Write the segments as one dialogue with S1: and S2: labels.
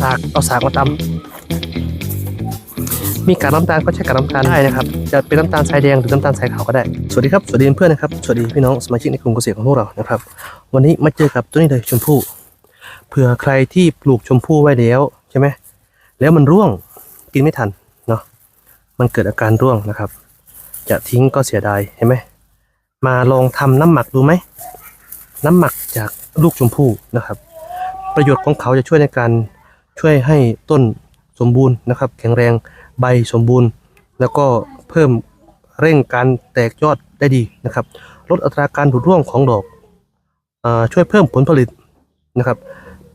S1: สากเอาสากมาตำมีกากน้ำตาลก็ใช้กากน้ำตาลได้นะครับ จะเป็นน้ำตาลทรายแดงหรือน้ำตาลทรายขาวก็ได้ สวัสดีครับ สวัสดีเพื่อนนะครับ สวัสดีพี่น้องสมาชิกในกลุ่มเกษตรของพวกเรานะครับ วันนี้มาเจอกับตัวนี้เลยชมพู่ เผื่อใครที่ปลูกชมพู่ไว้แล้วใช่ไหม แล้วมันร่วงกินไม่ทันเนาะ มันเกิดอาการร่วงนะครับ จะทิ้งก็เสียดายเห็นไหม มาลองทำน้ำหมักดูไหม น้ำหมักจากลูกชมพู่นะครับ ประโยชน์ของเขาจะช่วยในการ ช่วยให้ต้นสมบูรณ์นะครับ แข็งแรงใบสมบูรณ์ แล้วก็เพิ่มเร่งการแตกยอดได้ดีนะครับ ลดอัตราการผุร่วงของดอกอช่วยเพิ่มผลผลิตนะครับ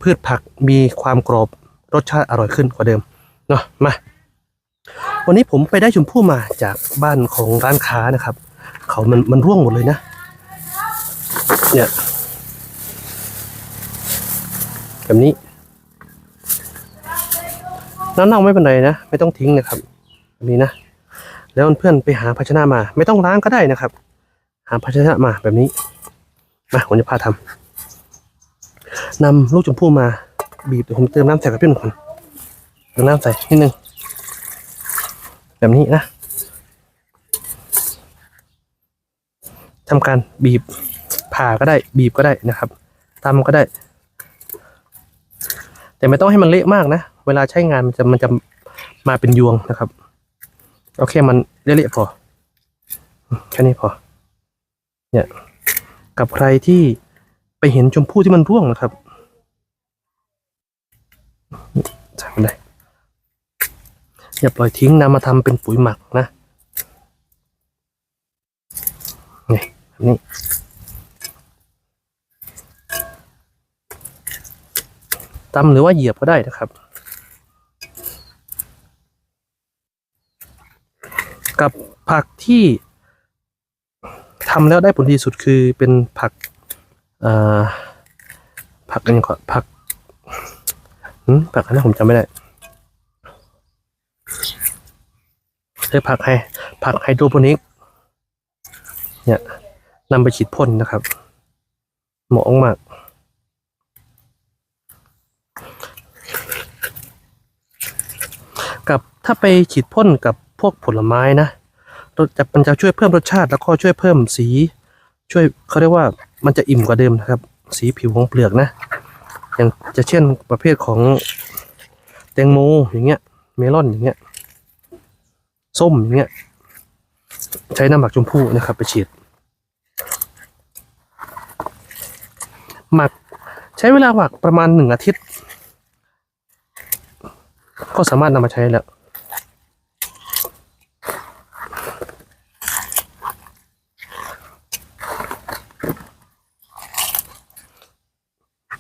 S1: พืชผักมีความกรอบรสชาติอร่อยขึ้นกว่าเดิมเนาะมาวันนี้ผมไปได้ชมพู่มาจากบ้านของร้านค้านะครับ เขามันมันร่วงหมดเลยนะ เนี่ยแบบนี้ น้ำเน่าไม่เป็นไรนะ ไม่ต้องทิ้งนะครับแบบนี้นะ แล้วเพื่อนไปหาภาชนะมา ไม่ต้องล้างก็ได้นะครับ หาภาชนะมาแบบนี้ มาผมจะพาทำนำลูกชมพู่มา บีบเดี๋ยวผมเติมน้ำใส่กับพี่หนุ่มก่อนเติมน้ำใส่นิดนึงแบบนี้นะทำการบีบผ่าก็ได้บีบก็ได้นะครับตำก็ได้ แต่ไม่ต้องให้มันเละมากนะ เวลาใช้งานมันจะมันจะมาเป็นยวงนะครับเอาแค่มันเละๆพอแค่นี้พอ เนี่ย กับใครที่ไปเห็นชมพู่ที่มันร่วงนะครับใส่มันได้อย่าปล่อยทิ้งนำมาทำเป็นปุ๋ยหมักนะนี่แบบนี้ตำหรือว่าเหยียบก็ได้นะครับ กับผักที่ทำแล้วได้ผลดีสุดคือเป็นผักอ่าผักอะไรก่อนผักผักอะไรผมจำไม่ได้เรียกผักไฮผักไฮโดรโปนิก เนี่ยนำไปฉีดพ่นนะครับ เหมาะมากกับถ้าไปฉีดพ่นกับ พวกผลไม้นะรสจะมันจะช่วยเพิ่มรสชาติแล้วก็ช่วยเพิ่มสี ช่วยเขาเรียกว่ามันจะอิ่มกว่าเดิมนะครับ สีผิวของเปลือกนะ อย่างจะเช่นประเภทของแตงโมอย่างเงี้ย เมลอนอย่างเงี้ย ส้มอย่างเงี้ย ใช้น้ำหมักชมพู่นะครับ ไปฉีด หมักใช้เวลาหมักประมาณหนึ่งอาทิตย์ ก็สามารถนำมาใช้แล้ว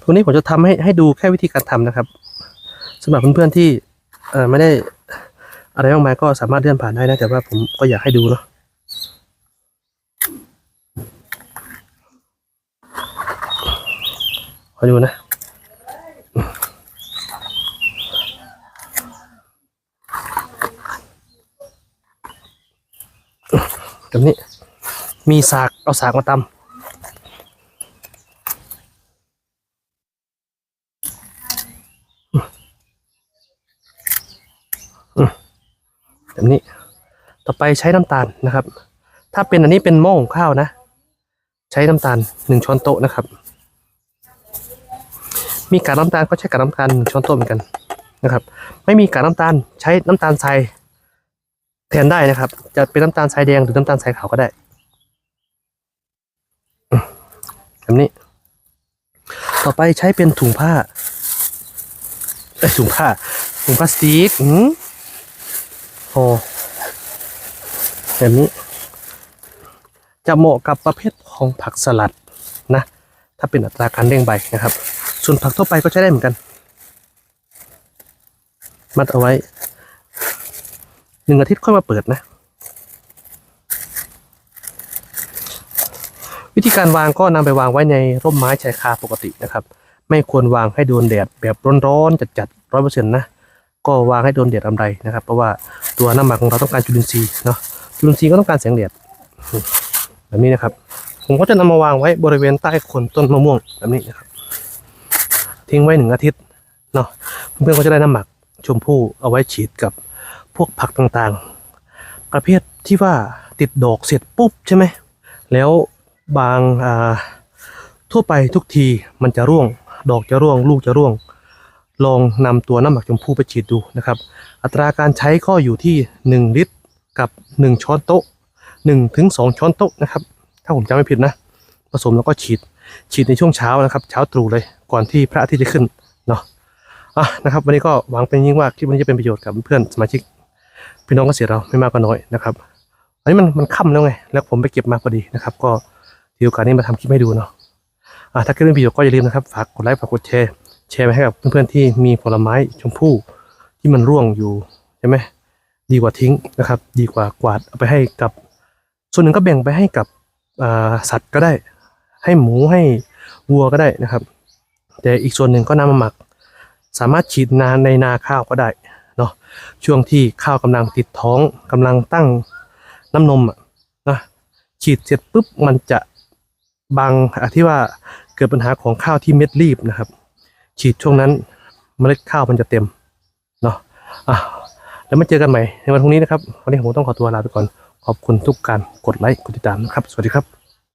S1: ตรงนี้ผมจะทำให้ให้ดูแค่วิธีการทำนะครับสำหรับเพื่อนๆที่เอ่อไม่ได้อะไรมากมายก็สามารถเลื่อนผ่านได้นะแต่ว่าผมก็อยากให้ดูเนาะขอดูนะแบบนี้มีสากเอาสากมาตำ แบบนี้ ต่อไปใช้น้ำตาลนะครับ ถ้าเป็นอันนี้เป็นหม้อหุงข้าวนะ ใช้น้ำตาลหนึ่งช้อนโต๊ะนะครับ มีกากน้ำตาลก็ใช้กากน้ำตาลหนึ่งช้อนโต๊ะเหมือนกันนะครับ ไม่มีกากน้ำตาลใช้น้ำตาลทรายแทนได้นะครับ จะเป็นน้ำตาลทรายแดงหรือน้ำตาลทรายขาวก็ได้แบบนี้ ต่อไปใช้เป็นถุงผ้าเอ้ถุงผ้าถุงพลาสติกอืม โอ้แบบนี้ จะเหมาะกับประเภทของผักสลัดนะ ถ้าเป็นอัตราการเร่งใบนะครับ ส่วนผักทั่วไปก็ใช้ได้เหมือนกัน มัดเอาไว้หนึ่งอาทิตย์ค่อยมาเปิดนะ วิธีการวางก็นำไปวางไว้ในร่มไม้ชายคาปกตินะครับ ไม่ควรวางให้โดนแดดแบบร้อนๆจัดๆร้อยเปอร์เซ็นต์นะ ก็วางให้โดนแดดอำไรนะครับ เพราะว่าตัวน้ำหมักของเราต้องการจุลินทรีย์เนาะจุลินทรีย์ก็ต้องการแสงแดดแบบนี้นะครับ ผมก็จะนำมาวางไว้บริเวณใต้โคนต้นมะม่วงแบบนี้นะครับ ทิ้งไว้หนึ่งอาทิตย์เนาะเพื่อนๆก็จะได้น้ำหมักชมพู่เอาไว้ฉีดกับพวกผักต่างๆ ประเภทที่ว่าติดดอกเสร็จปุ๊บใช่ไหมแล้วบางทั่วไปทุกทีมันจะร่วง ดอกจะร่วง ลูกจะร่วง ลองนำตัวน้ำหมักชมพู่ไปฉีดดูนะครับ อัตราการใช้ก็อยู่ที่ 1 ลิตรกับ 1 ช้อนโต๊ะ1ถึง2ช้อนโต๊ะนะครับ ถ้าผมจำไม่ผิดนะ ผสมแล้วก็ฉีด ฉีดในช่วงเช้านะครับ เช้าตรู่เลยก่อนที่พระอาทิตย์จะขึ้นเนาะอะนะครับ วันนี้ก็หวังเป็นยิ่งว่าคลิปวันนี้จะเป็นประโยชน์กับเพื่อนสมาชิก พี่น้องเกษตรเราไม่มากก็น้อยนะครับอันนี้มันมันค่ำแล้วไง แล้วผมไปเก็บมาพอดีนะครับ ก็ถือโอกาสนี้มาทำคลิปให้ดูเนาะอะถ้าเกิดเป็นประโยชน์ก็อย่าลืมนะครับ ฝากกดไลค์ฝากกดแชร์ แชร์ไปให้กับเพื่อนๆที่มีผลไม้ชมพู่ที่มันร่วงอยู่ใช่ไหมดีกว่าทิ้งนะครับ ดีกว่ากวาดเอาไปให้กับ ส่วนหนึ่งก็แบ่งไปให้กับสัตว์ก็ได้ ให้หมูให้วัวก็ได้นะครับ แต่อีกส่วนหนึ่งก็นำมาหมัก สามารถฉีดนาในนาข้าวก็ได้เนาะช่วงที่ข้าวกำลังติดท้องกำลังตั้งน้ำนมอะนะฉีดเสร็จปุ๊บมันจะบางอะที่ว่าเกิดปัญหาของข้าวที่เม็ดรีบนะครับ ฉีดช่วงนั้นเมล็ดข้าวมันจะเต็มเนาะอะแล้วมาเจอกันใหม่ในวันพรุ่งนี้นะครับ วันนี้ผมต้องขอตัวลาไปก่อน ขอบคุณทุกการกดไลค์กดติดตามนะครับ สวัสดีครับ